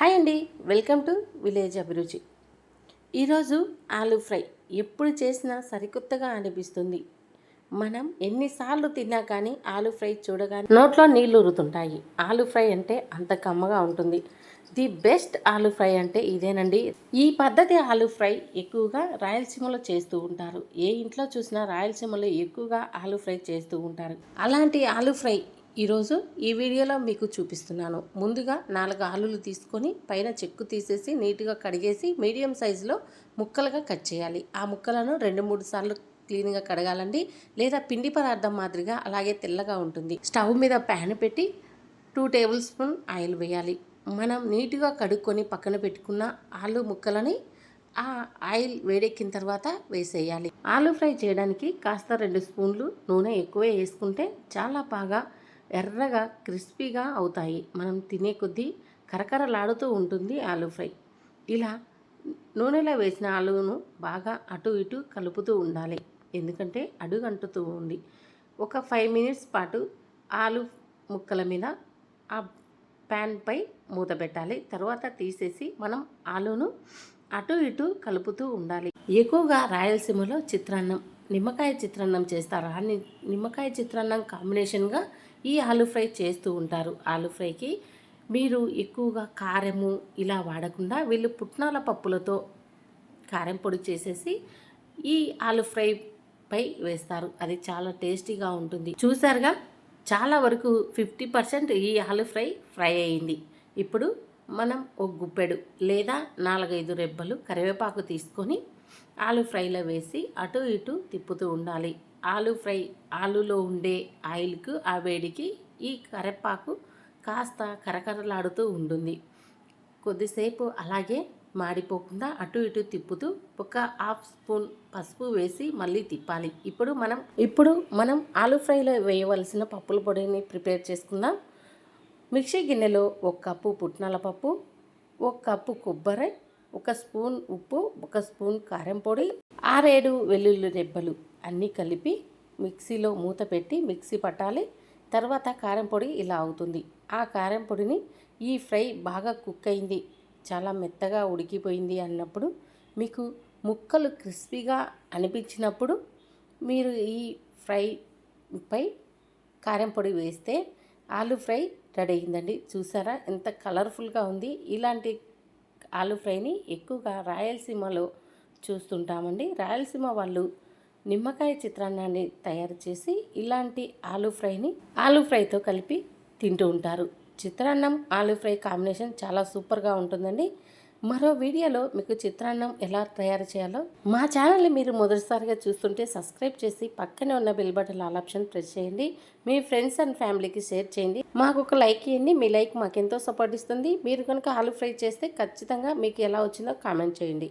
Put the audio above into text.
Hi అండి. Welcome to village అభిరుచి. ఈరోజు ఆలూ ఫ్రై ఎప్పుడు చేసినా సరికొత్తగా అనిపిస్తుంది. మనం ఎన్నిసార్లు తిన్నా కానీ ఆలూ ఫ్రై చూడగానే నోట్లో నీళ్ళు ఉరుతుంటాయి ఆలూ ఫ్రై అంటే అంత కమ్మగా ఉంటుంది. ది బెస్ట్ ఆలూ ఫ్రై అంటే ఇదేనండి. ఈ పద్ధతి ఆలూ ఫ్రై ఎక్కువగా రాయలసీమలో చేస్తూ ఉంటారు. ఏ ఇంట్లో చూసినా రాయలసీమలో ఎక్కువగా ఆలూ ఫ్రై చేస్తూ ఉంటారు. అలాంటి ఆలూ ఫ్రై ఈరోజు ఈ వీడియోలో మీకు చూపిస్తున్నాను. ముందుగా నాలుగు ఆలులు తీసుకొని పైన చెక్కు తీసేసి నీట్గా కడిగేసి మీడియం సైజులో ముక్కలుగా కట్ చేయాలి. ఆ ముక్కలను రెండు మూడు సార్లు క్లీన్గా కడగాలండి. లేదా పిండి పదార్థం మాదిరిగా అలాగే తెల్లగా ఉంటుంది. స్టవ్ మీద ప్యాన్ పెట్టి టూ టేబుల్ స్పూన్ ఆయిల్ వేయాలి. మనం నీట్గా కడుక్కొని పక్కన పెట్టుకున్న ఆలు ముక్కలని ఆ ఆయిల్ వేడెక్కిన తర్వాత వేసేయాలి. ఆలు ఫ్రై చేయడానికి కాస్త రెండు స్పూన్లు నూనె ఎక్కువ వేసుకుంటే చాలా బాగా ఎర్రగా క్రిస్పీగా అవుతాయి. మనం తినే కొద్దీ కరకరలాడుతూ ఉంటుంది ఆలూ ఫ్రై. ఇలా నూనెలో వేసిన ఆలును బాగా అటు ఇటు కలుపుతూ ఉండాలి. ఎందుకంటే అడుగంటుతూ ఉంది. ఒక ఫైవ్ మినిట్స్ పాటు ఆలు ముక్కల మీద ఆ ప్యాన్పై మూత పెట్టాలి. తర్వాత తీసేసి మనం ఆలును అటు ఇటు కలుపుతూ ఉండాలి. ఎక్కువగా రాయలసీమలో చిత్రాన్నం నిమ్మకాయ చిత్రాన్నం చేస్తారు? ఆ నిమ్మకాయ చిత్రాన్నం కాంబినేషన్గా ఈ ఆలు ఫ్రై చేస్తూ ఉంటారు. ఆలు ఫ్రైకి మీరు ఎక్కువగా కారము ఇలా వాడకుండా వీళ్ళు పుట్నాల పప్పులతో కారం పొడి చేసేసి ఈ ఆలు ఫ్రై పై వేస్తారు. అది చాలా టేస్టీగా ఉంటుంది. చూసారుగా చాలా వరకు ఫిఫ్టీ పర్సెంట్ ఈ ఆలు ఫ్రై ఫ్రై అయింది. ఇప్పుడు మనం ఒక గుప్పెడు లేదా నాలుగైదు రెబ్బలు కరివేపాకు తీసుకొని ఆలు ఫ్రైలో వేసి అటు ఇటు తిప్పుతూ ఉండాలి. ఆలు ఫ్రై ఆలులో ఉండే ఆయిల్కు ఆ వేడికి ఈ కరెపాకు కాస్త కరకరలాడుతూ ఉంటుంది. కొద్దిసేపు అలాగే మాడిపోకుండా అటు ఇటు తిప్పుతూ ఒక హాఫ్ స్పూన్ పసుపు వేసి మళ్ళీ తిప్పాలి. ఇప్పుడు మనం ఇప్పుడు మనం ఆలు ఫ్రైలో వేయవలసిన పప్పుల పొడిని ప్రిపేర్ చేసుకుందాం. మిక్సీ గిన్నెలో ఒక కప్పు పుట్నాల పప్పు ఒక కప్పు కొబ్బరి ఒక స్పూన్ ఉప్పు ఒక స్పూన్ కారం పొడి ఆరేడు వెల్లుల్లి రెబ్బలు అన్నీ కలిపి మిక్సీలో మూత పెట్టి మిక్సీ పట్టాలి. తర్వాత కారం పొడి ఇలా అవుతుంది. ఆ కారం పొడిని ఈ ఫ్రై బాగా కుక్ అయింది. చాలా మెత్తగా ఉడికిపోయింది అన్నప్పుడు మీకు ముక్కలు క్రిస్పీగా అనిపించినప్పుడు మీరు ఈ ఫ్రైపై కారం పొడి వేస్తే ఆలు ఫ్రై రెడీ అయిందండి. చూసారా? ఎంత కలర్ఫుల్గా ఉంది. ఇలాంటి ఆలు ఫ్రైని ఎక్కువగా రాయలసీమలో చూస్తుంటామండి. రాయలసీమ వాళ్ళు నిమ్మకాయ చిత్రాన్నాన్ని తయారు చేసి ఇలాంటి ఆలూ ఫ్రైని ఆలూ ఫ్రైతో కలిపి తింటూ ఉంటారు. చిత్రాన్నం ఆలూ ఫ్రై కాంబినేషన్ చాలా సూపర్గా ఉంటుందండి. మరో వీడియోలో మీకు చిత్రాన్నం ఎలా తయారు చేయాలో మా ఛానల్ని మీరు మొదటిసారిగా చూస్తుంటే సబ్స్క్రైబ్ చేసి పక్కనే ఉన్న bell button all option press చేయండి. మీ ఫ్రెండ్స్ అండ్ ఫ్యామిలీకి షేర్ చేయండి. మాకు ఒక లైక్ ఇవ్వండి. మీ లైక్ మాకెంతో సపోర్ట్ ఇస్తుంది. మీరు కనుక ఆలు ఫ్రై చేస్తే ఖచ్చితంగా మీకు ఎలా వచ్చిందో కామెంట్ చేయండి.